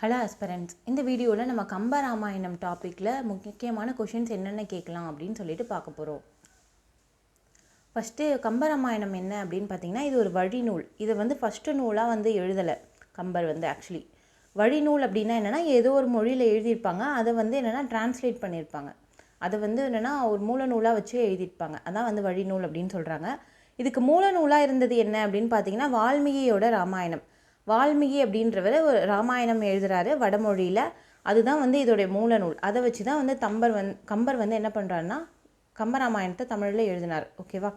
Hello அஸ்பரன்ஸ் இந்த வீடியோவில் நம்ம கம்பராமாயணம் டாப்பிக்கில் முக்கியமான கொஷின்ஸ் என்னென்ன கேட்கலாம் அப்படின்னு சொல்லிட்டு பார்க்க போகிறோம் ஃபஸ்ட்டு கம்பராமாயணம் என்ன அப்படின்னு பார்த்தீங்கன்னா இது ஒரு வழிநூல். இதை வந்து ஃபஸ்ட்டு நூலாக வந்து எழுதலை கம்பர் வந்து ஆக்சுவலி வழிநூல் அப்படின்னா என்னென்னா ஏதோ ஒரு மொழியில் எழுதியிருப்பாங்க. அதை வந்து என்னென்னா டிரான்ஸ்லேட் பண்ணியிருப்பாங்க. அதை வந்து என்னென்னா ஒரு மூல நூலாக வச்சு எழுதியிருப்பாங்க. அதான் வந்து வழிநூல் அப்படின்னு சொல்கிறாங்க இதுக்கு மூல நூலாக இருந்தது என்ன அப்படின்னு பார்த்தீங்கன்னா வால்மீகியோட ராமாயணம். வால்மீகி அப்படின்றவர் ஒரு ராமாயணம் எழுதுறாரு வடமொழியில். அதுதான் வந்து இதோடைய மூல நூல் அதை வச்சு தான் வந்து தம்பர் வந் கம்பர் வந்து என்ன பண்ணுறாருன்னா கம்பராமாயணத்தை தமிழில் எழுதினார். ஓகேவா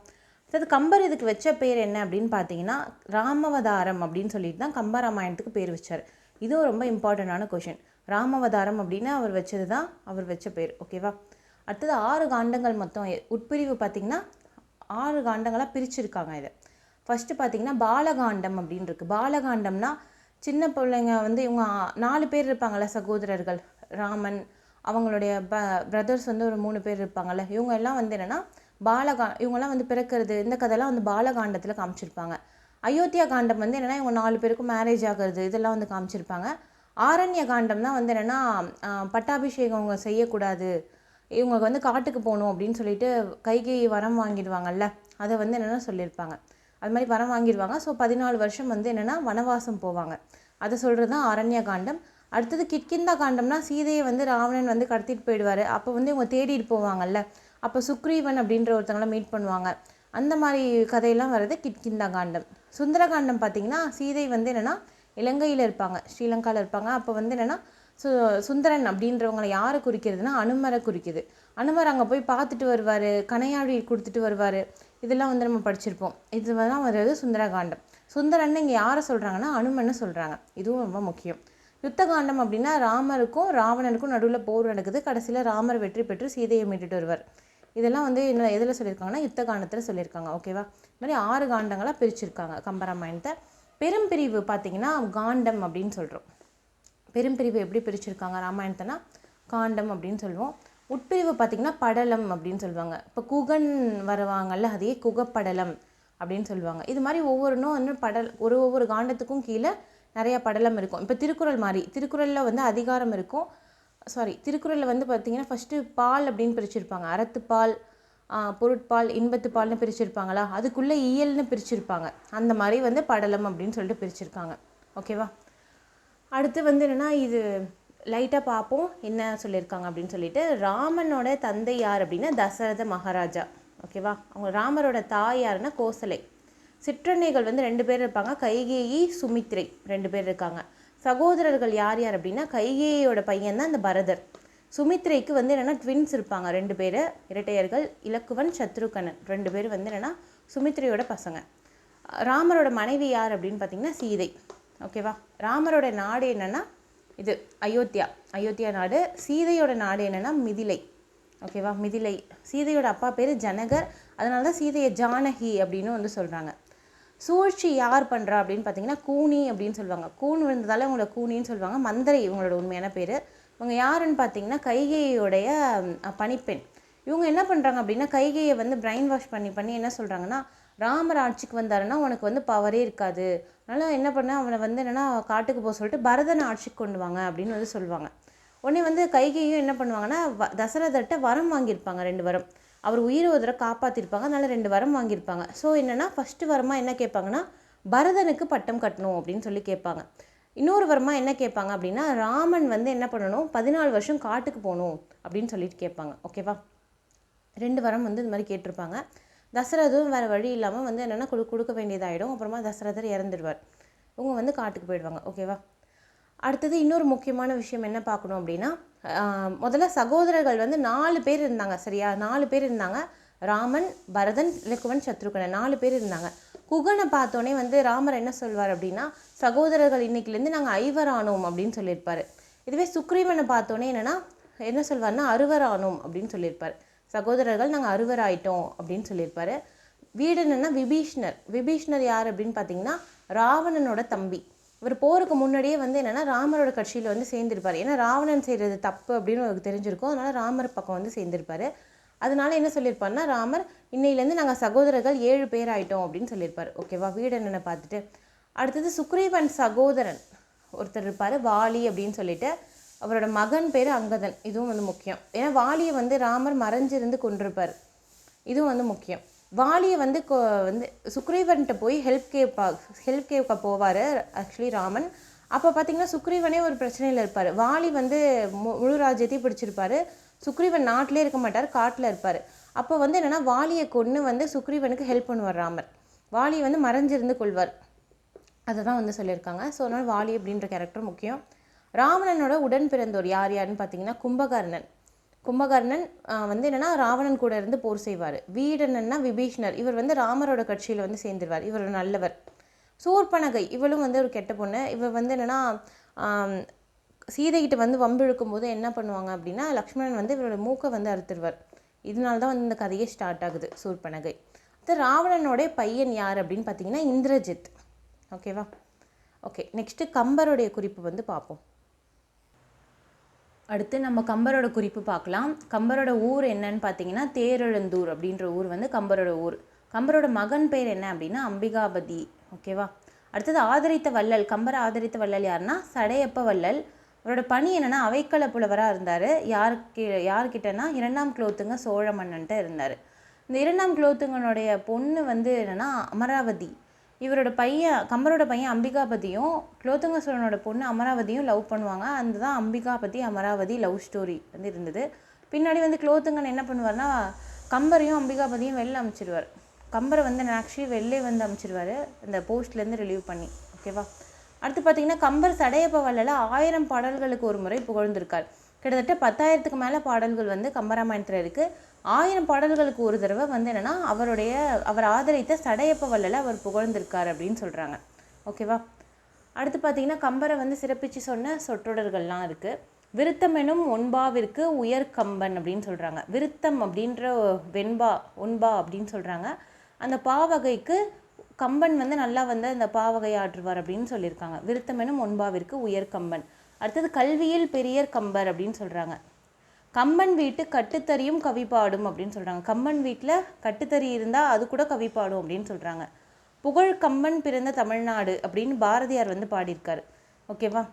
அதாவது கம்பர் இதுக்கு வச்ச பேர் என்ன அப்படின்னு பார்த்தீங்கன்னா ராமவதாரம் அப்படின்னு சொல்லிட்டு தான் கம்பராமாயணத்துக்கு பேர் வச்சார். இதுவும் ரொம்ப இம்பார்ட்டண்ட்டான கொஷின் ராமவதாரம் அப்படின்னு அவர் வச்சது தான் அவர் வச்ச பேர். ஓகேவா அடுத்தது ஆறு காண்டங்கள் மொத்தம். எ- உட்பிரிவு பார்த்தீங்கன்னா ஆறு காண்டங்களாக பிரிச்சிருக்காங்க இதை. ஃபஸ்ட்டு பார்த்தீங்கன்னா பாலகாண்டம் அப்படின்னு இருக்குது பாலகாண்டம்னா சின்ன பிள்ளைங்க வந்து இவங்க நாலு பேர் இருப்பாங்கள்ல சகோதரர்கள் ராமன் அவங்களுடைய ப பிரதர்ஸ் வந்து ஒரு மூணு பேர் இருப்பாங்கல்ல. இவங்க எல்லாம் வந்து என்னென்னா பாலகா இவங்கெல்லாம் வந்து பிறக்கிறது இந்த கதைலாம் வந்து பாலகாண்டத்தில் காமிச்சிருப்பாங்க. அயோத்தியா காண்டம் வந்து என்னென்னா இவங்க நாலு பேருக்கும் மேரேஜ் ஆகிறது இதெல்லாம் வந்து காமிச்சிருப்பாங்க. ஆரண்ய காண்டம் தான் வந்து என்னென்னா பட்டாபிஷேகம் அவங்க செய்யக்கூடாது இவங்க வந்து காட்டுக்கு போகணும் அப்படின்னு சொல்லிட்டு கைகை வரம் வாங்கிடுவாங்கல்ல அதை வந்து என்னென்னா சொல்லியிருப்பாங்க. அது மாதிரி வரம் வாங்கிடுவாங்க. ஸோ பதினாலு வருஷம் வந்து என்னென்னா வனவாசம் போவாங்க. அதை சொல்கிறது தான் அரண்ய காண்டம். அடுத்தது கிட்கிந்தா காண்டம்னா சீதையை வந்து ராவணன் வந்து கடத்திட்டு போயிடுவார். அப்போ வந்து இவங்க தேடிட்டு போவாங்கல்ல. அப்போ சுக்ரீவன் அப்படின்ற ஒருத்தவங்கள மீட் பண்ணுவாங்க. அந்த மாதிரி கதையெல்லாம் வர்றது கிட்கிந்தா காண்டம். சுந்தரகாண்டம் பார்த்தீங்கன்னா சீதை வந்து என்னென்னா இலங்கையில் இருப்பாங்க. ஸ்ரீலங்காவில் இருப்பாங்க. அப்போ வந்து என்னென்னா சு சுந்தரன் அப்படின்றவங்களை யாரை குறிக்கிறதுனா அனுமரை குறிக்குது. அனுமர் அங்கே போய் பார்த்துட்டு வருவார். கனையாழி கொடுத்துட்டு வருவார். இதெல்லாம் வந்து நம்ம படிச்சிருப்போம். இது தான் வர்றது சுந்தரகாண்டம். சுந்தரன்னு இங்கே யாரை சொல்கிறாங்கன்னா அனுமன்னு சொல்கிறாங்க இதுவும் ரொம்ப முக்கியம். யுத்தகாண்டம் அப்படின்னா ராமருக்கும் ராவணனுக்கும் நடுவில் போர் நடக்குது. கடைசியில் ராமர் வெற்றி பெற்று சீதையை மீட்டுட்டு வருவார். இதெல்லாம் வந்து என்ன எதில் சொல்லியிருக்காங்கன்னா யுத்த காண்டத்தில் சொல்லியிருக்காங்க ஓகேவா இந்த மாதிரி ஆறு காண்டங்களாக பிரிச்சிருக்காங்க கம்பராமாயணத்தை. பெரும்பிரிவு பார்த்தீங்கன்னா காண்டம் அப்படின்னு சொல்கிறோம் பெரும்பிரிவு எப்படி பிரிச்சிருக்காங்க ராமாயணத்தைனா காண்டம் அப்படின்னு சொல்லுவோம். உட்பிரிவு பார்த்திங்கன்னா படலம் அப்படின்னு சொல்லுவாங்க. இப்போ குகன் வருவாங்கல்ல அதே குகப்படலம் அப்படின்னு சொல்லுவாங்க. இது மாதிரி ஒவ்வொன்றும் வந்து படல் ஒரு ஒவ்வொரு காண்டத்துக்கும் கீழே நிறைய படலம் இருக்கும். இப்போ திருக்குறள் மாதிரி திருக்குறளில் வந்து அதிகாரம் இருக்கும். சாரி திருக்குறளில் வந்து பார்த்திங்கன்னா ஃபஸ்ட்டு பால் அப்படின்னு பிரிச்சிருப்பாங்க. அறத்துப்பால் ஆ, பொருட்பால் இன்பத்துப்பால்னு பிரிச்சிருப்பாங்களா? அதுக்குள்ளே இயல்னு பிரிச்சிருப்பாங்க. அந்த மாதிரி வந்து படலம் அப்படின்னு சொல்லிட்டு பிரிச்சிருக்காங்க. ஓகேவா அடுத்து வந்து என்னென்னா இது லைட்டாக பார்ப்போம் என்ன சொல்லியிருக்காங்க அப்படின்னு சொல்லிட்டு ராமனோட தந்தை யார் அப்படின்னா தசரத மகாராஜா. ஓகேவா அவங்க ராமரோட தாய் யாருன்னா கோசலை. சிற்றன்னைகள் வந்து ரெண்டு பேர் இருப்பாங்க கைகேயி சுமித்ரை ரெண்டு பேர் இருக்காங்க. சகோதரர்கள் யார் யார் அப்படின்னா கைகேயோட பையன் தான் இந்த பரதர். சுமித்ரைக்கு வந்து என்னென்னா ட்வின்ஸ் இருப்பாங்க ரெண்டு பேர். இரட்டையர்கள் இலக்குவன் சத்ருகனன். ரெண்டு பேர் வந்து என்னென்னா சுமித்ரையோட பசங்க. ராமரோட மனைவி யார் அப்படின்னு பார்த்தீங்கன்னா சீதை. ஓகேவா ராமரோட நாடு என்னென்னா இது அயோத்தியா. அயோத்தியா நாடு. சீதையோட நாடு என்னென்னா மிதிலை. ஓகேவா மிதிலை. சீதையோட அப்பா பேர் ஜனகர். அதனால தான் சீதையை ஜானகி அப்படின்னு வந்து சொல்கிறாங்க சூழ்ச்சி யார் பண்ணுறா அப்படின்னு பார்த்தீங்கன்னா கூனி அப்படின்னு சொல்லுவாங்க. கூன் விழுந்ததால இவங்கள கூனின்னு சொல்லுவாங்க. மந்தரை இவங்களோட உண்மையான பேர். இவங்க யாருன்னு பார்த்தீங்கன்னா கைகையோடைய பணிப்பெண். இவங்க என்ன பண்ணுறாங்க அப்படின்னா கைகையை வந்து பிரெயின் வாஷ் பண்ணி பண்ணி என்ன சொல்கிறாங்கன்னா ராமர் ஆட்சிக்கு வந்தாருன்னா உனக்கு வந்து பவரே இருக்காது. அதனால் என்ன பண்ண அவனை வந்து என்னென்னா காட்டுக்கு போக சொல்லிட்டு பரதனை ஆட்சிக்கு கொண்டு வாங்க அப்படின்னு வந்து சொல்லுவாங்க. உடனே வந்து கைகையும் என்ன பண்ணுவாங்கன்னா வ- தசரதர்கிட்ட வரம் வாங்கியிருப்பாங்க ரெண்டு வரம். அவர் உயிரை ஒரு தடவை காப்பாற்றிருப்பாங்க அதனால் ரெண்டு வரம் வாங்கியிருப்பாங்க. ஸோ என்னென்னா ஃபஸ்ட்டு வரமாக என்ன கேட்பாங்கன்னா பரதனுக்கு பட்டம் கட்டணும் அப்படின்னு சொல்லி கேட்பாங்க. இன்னொரு வரமாக என்ன கேட்பாங்க அப்படின்னா ராமன் வந்து என்ன பண்ணணும் பதினாலு வருஷம் காட்டுக்கு போகணும் அப்படின்னு சொல்லிட்டு கேட்பாங்க. ஓகேவா ரெண்டு வரம் வந்து இந்த மாதிரி கேட்டிருப்பாங்க. தசரதும் வேறு வழி இல்லாமல் வந்து என்னென்னா கொடு கொடுக்க வேண்டியதாகிடும் அப்புறமா தசரதர் இறந்துடுவார். இவங்க வந்து காட்டுக்கு போயிடுவாங்க. ஓகேவா அடுத்தது இன்னொரு முக்கியமான விஷயம் என்ன பார்க்கணும் அப்படின்னா முதல்ல சகோதரர்கள் வந்து நாலு பேர் இருந்தாங்க. சரியா? நாலு பேர் இருந்தாங்க. ராமன் பரதன் இலக்குவன் சத்ருகனன் நாலு பேர் இருந்தாங்க. குகனை பார்த்தோன்னே வந்து ராமர் என்ன சொல்வார் அப்படின்னா சகோதரர்கள் இன்னைக்குலேருந்து நாங்கள் ஐவரானோம் அப்படின்னு சொல்லியிருப்பார். இதுவே சுக்ரீவனை பார்த்தோன்னே என்னென்னா என்ன சொல்வார்னா அறுவரானோம் அப்படின்னு சொல்லியிருப்பார். சகோதரர்கள் நாங்கள் அறுவராயிட்டோம் அப்படின்னு சொல்லியிருப்பாரு. வீடனன்னா விபீஷ்ணர். விபீஷ்ணர் யார் அப்படின்னு பார்த்தீங்கன்னா ராவணனோட தம்பி. இவர் போருக்கு முன்னாடியே வந்து என்னன்னா ராமரோட கட்சியில் வந்து சேர்ந்திருப்பார். ஏன்னா ராவணன் செய்கிறது தப்பு அப்படின்னு அவருக்கு தெரிஞ்சிருக்கும். அதனால ராமர் பக்கம் வந்து சேர்ந்திருப்பார். அதனால என்ன சொல்லியிருப்பாருன்னா ராமர் இன்னையிலேருந்து நாங்கள் சகோதரர்கள் ஏழு பேர் ஆயிட்டோம் அப்படின்னு சொல்லியிருப்பார். ஓகேவா வீடனனை பார்த்துட்டு. அடுத்தது சுக்ரீவன் சகோதரன். ஒருத்தர் இருப்பார் வாலி அப்படின்னு சொல்லிட்டு. அவரோட மகன் பேர் அங்கதன். இதுவும் வந்து முக்கியம். ஏன்னா வாலியை வந்து ராமர் மறைஞ்சிருந்து கொண்டிருப்பார் இதுவும் வந்து முக்கியம். வாலியை வந்து கொ- வந்து சுக்ரீவன்கிட்ட போய் ஹெல்ப் கேட்பா ஹெல்ப் கேட்க போவார் ஆக்சுவலி ராமன். அப்போ பார்த்தீங்கன்னா சுக்ரீவனே ஒரு பிரச்சனையில் இருப்பார். வாலி வந்து மு- முழு ராஜ்யத்தையும் பிடிச்சிருப்பாரு. சுக்ரீவன் நாட்டிலே இருக்க மாட்டார் காட்டில் இருப்பார். அப்போ வந்து என்னென்னா வாலியை கொன்று வந்து சுக்ரீவனுக்கு ஹெல்ப் பண்ணுவார் ராமர். வாலி வந்து மறைஞ்சிருந்து கொள்வார். அதை தான் வந்து சொல்லியிருக்காங்க. ஸோ அதனால் வாலி அப்படின்ற கேரக்டர் முக்கியம். ராவணனோட உடன் பிறந்தோர் யார் யாருன்னு பார்த்தீங்கன்னா கும்பகர்ணன். கும்பகர்ணன் வந்து என்னன்னா ராவணன் கூட இருந்து போர் செய்வார். வீடனன்னா விபீஷ்ணர். இவர் வந்து ராமரோட கட்சியில் வந்து சேர்ந்துருவார். இவர் நல்லவர். சூர்பனகை இவளும் வந்து ஒரு கெட்ட பொண்ணு. இவர் வந்து என்னென்னா சீதைகிட்ட வந்து வம்பு இழுக்கும்போது என்ன பண்ணுவாங்க அப்படின்னா லக்ஷ்மணன் வந்து இவரோட மூக்கை வந்து அறுத்துருவார். இதனால தான் வந்து இந்த கதையே ஸ்டார்ட் ஆகுது சூர்பனகை. அடுத்து ராவணனோடைய பையன் யார் அப்படின்னு பார்த்தீங்கன்னா இந்திரஜித். ஓகேவா? ஓகே நெக்ஸ்ட்டு கம்பருடைய குறிப்பு வந்து பார்ப்போம். அடுத்து நம்ம கம்பரோட குறிப்பு பார்க்கலாம். கம்பரோட ஊர் என்னன்னு பார்த்தீங்கன்னா தேரெழுந்தூர் அப்படின்ற ஊர் வந்து கம்பரோட ஊர். கம்பரோட மகன் பேர் என்ன அப்படின்னா அம்பிகாபதி. ஓகேவா அடுத்தது ஆதரித்த வள்ளல். கம்பரை ஆதரித்த வள்ளல் யாருன்னா சடையப்ப வள்ளல். அவரோட பணி என்னென்னா அவைக்கள புலவராக இருந்தார். யாருக்கு யார்கிட்டனா இரண்டாம் குலோத்துங்க சோழ மன்னன்ட்டு இருந்தார். இந்த இரண்டாம் குலோத்துங்கனுடைய பொண்ணு வந்து என்னென்னா அமராவதி. இவரோட பையன் கம்பரோட பையன் அம்பிகாபதியும் குலோத்துங்க சோழனோட பொண்ணு அமராவதியும் லவ் பண்ணுவாங்க. அந்த தான் அம்பிகாபதி அமராவதி லவ் ஸ்டோரி வந்து இருந்தது. பின்னாடி வந்து குலோத்துங்கன் என்ன பண்ணுவார்னா கம்பரையும் அம்பிகாபதியும் வெளில அனுப்பிச்சிடுவார் கம்பரை வந்து ஆக்சுவலி வெளிலே வந்து அனுப்பிச்சிடுவார் இந்த போஸ்ட்லேருந்து ரிலீவ் பண்ணி. ஓகேவா அடுத்து பார்த்தீங்கன்னா கம்பர் சடையப்ப வள்ளல ஆயிரம் பாடல்களுக்கு ஒரு முறை புகழ்ந்திருக்கார். கிட்டத்தட்ட பத்தாயிரத்துக்கு மேலே பாடல்கள் வந்து கம்பராமாயணத்தில் இருக்குது ஆயிரம் பாடல்களுக்கு ஒரு தடவை வந்து என்னன்னா அவருடைய அவர் ஆதரித்த சடையப்ப வள்ளல அவர் புகழ்ந்திருக்கார் அப்படின்னு சொல்கிறாங்க ஓகேவா அடுத்து பார்த்தீங்கன்னா கம்பரை வந்து சிறப்பிச்சு சொன்ன சொற்றொடர்கள்லாம் இருக்குது விருத்தம் எனும் ஒன்பாவிற்கு உயர் கம்பன் அப்படின்னு சொல்கிறாங்க விருத்தம் அப்படின்ற வெண்பா ஒன்பா அப்படின்னு சொல்கிறாங்க அந்த பாவகைக்கு கம்பன் வந்து நல்லா வந்து அந்த பாவகை ஆற்றுவார் அப்படின்னு சொல்லியிருக்காங்க. விருத்தமெனும் ஒன்பாவிற்கு உயர் கம்பன். அடுத்தது கல்வியில் பெரியர் கம்பர் அப்படின்னு சொல்கிறாங்க கம்பன் வீட்டு கட்டுத்தறியும் கவி பாடும் அப்படின்னு சொல்கிறாங்க கம்பன் வீட்டில் கட்டுத்தறி இருந்தால் அது கூட கவி பாடும் அப்படின்னு சொல்கிறாங்க புகழ் கம்பன் பிறந்த தமிழ்நாடு அப்படின்னு பாரதியார் வந்து பாடியிருக்காரு. ஓகேவா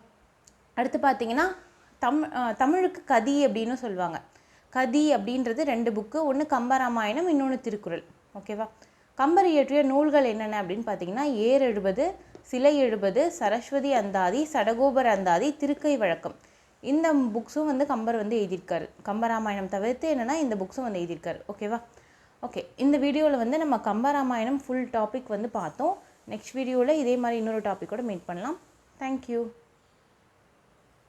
அடுத்து பார்த்தீங்கன்னா தம் தமிழுக்கு கதி அப்படின்னு சொல்லுவாங்க. கதி அப்படின்றது ரெண்டு புக்கு ஒன்று கம்பராமாயணம் இன்னொன்று திருக்குறள். ஓகேவா கம்பர் இயற்றிய நூல்கள் என்னென்ன அப்படின்னு பார்த்தீங்கன்னா ஏர் எழுபது சிலை எழுபது சரஸ்வதி அந்தாதி சடகோபர் அந்தாதி திருக்கை வழக்கம். இந்த புக்ஸும் வந்து கம்பர் வந்து எழுதியிருக்காரு. கம்பராமாயணம் தவிர்த்து என்னென்னா இந்த புக்ஸும் வந்து எழுதியிருக்காரு. ஓகேவா ஓகே இந்த வீடியோவில் வந்து நம்ம கம்பராமாயணம் ஃபுல் டாபிக் வந்து பார்த்தோம். நெக்ஸ்ட் வீடியோவில் இதே மாதிரி இன்னொரு டாப்பிக்கோட மீட் பண்ணலாம். தேங்க்யூ